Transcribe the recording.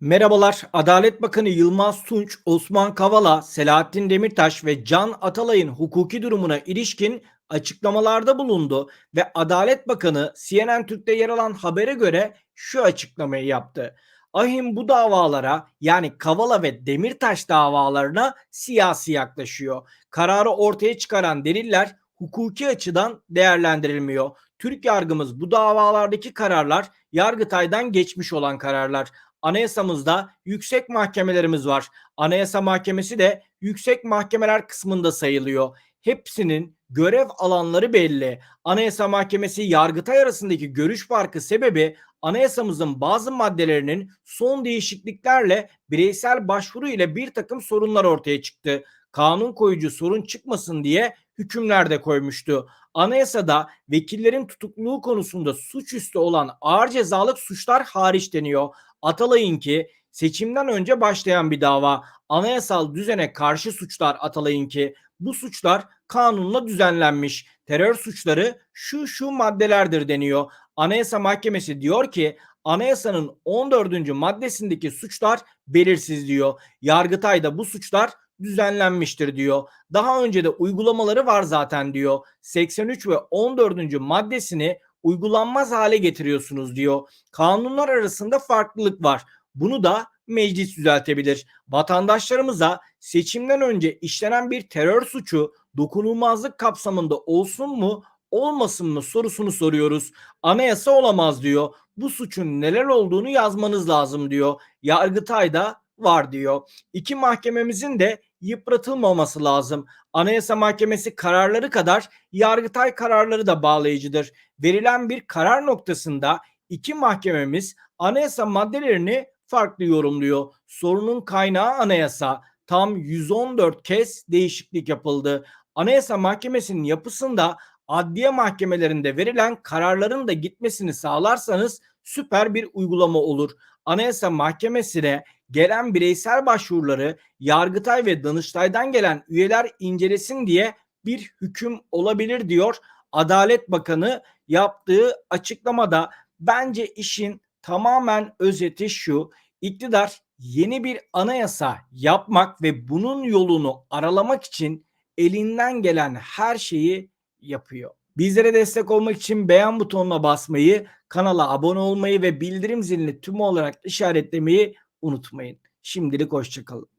Merhabalar. Adalet Bakanı Yılmaz Tunç, Osman Kavala, Selahattin Demirtaş ve Can Atalay'ın hukuki durumuna ilişkin açıklamalarda bulundu ve Adalet Bakanı CNN Türk'te yer alan habere göre şu açıklamayı yaptı. Ahim bu davalara yani Kavala ve Demirtaş davalarına siyasi yaklaşıyor. Kararı ortaya çıkaran deliller hukuki açıdan değerlendirilmiyor. Türk yargımız bu davalardaki kararlar Yargıtay'dan geçmiş olan kararlar. Anayasamızda yüksek mahkemelerimiz var. Anayasa Mahkemesi de yüksek mahkemeler kısmında sayılıyor. Hepsinin görev alanları belli. Anayasa Mahkemesi Yargıtay arasındaki görüş farkı sebebi anayasamızın bazı maddelerinin son değişikliklerle bireysel başvuru ile bir takım sorunlar ortaya çıktı. Kanun koyucu sorun çıkmasın diye hükümler de koymuştu. Anayasada vekillerin tutukluluğu konusunda suçüstü olan ağır cezalık suçlar hariç deniyor. Atalay'ınki seçimden önce başlayan bir dava. Anayasal düzene karşı suçlar Atalay'ınki. Bu suçlar kanunla düzenlenmiş. Terör suçları şu şu maddelerdir deniyor. Anayasa Mahkemesi diyor ki anayasanın 14. maddesindeki suçlar belirsiz diyor. Yargıtay'da bu suçlar düzenlenmiştir diyor. Daha önce de uygulamaları var zaten diyor. 83 ve 14. maddesini uygulanmaz hale getiriyorsunuz diyor. Kanunlar arasında farklılık var. Bunu da meclis düzeltebilir. Vatandaşlarımıza seçimden önce işlenen bir terör suçu dokunulmazlık kapsamında olsun mu olmasın mı sorusunu soruyoruz. Anayasa olamaz diyor. Bu suçun neler olduğunu yazmanız lazım diyor. Yargıtay'da var diyor. İki mahkememizin de yıpratılmaması lazım. Anayasa Mahkemesi kararları kadar Yargıtay kararları da bağlayıcıdır. Verilen bir karar noktasında iki mahkememiz anayasa maddelerini farklı yorumluyor. Sorunun kaynağı anayasa. Tam 114 kez değişiklik yapıldı. Anayasa Mahkemesi'nin yapısında adliye mahkemelerinde verilen kararların da gitmesini sağlarsanız süper bir uygulama olur. Anayasa Mahkemesi'ne gelen bireysel başvuruları Yargıtay ve Danıştay'dan gelen üyeler incelesin diye bir hüküm olabilir diyor Adalet Bakanı yaptığı açıklamada. Bence işin tamamen özeti şu. İktidar yeni bir anayasa yapmak ve bunun yolunu aralamak için elinden gelen her şeyi yapıyor. Bizlere destek olmak için beğen butonuna basmayı, kanala abone olmayı ve bildirim zilini tüm olarak işaretlemeyi unutmayın. Şimdilik hoşçakalın.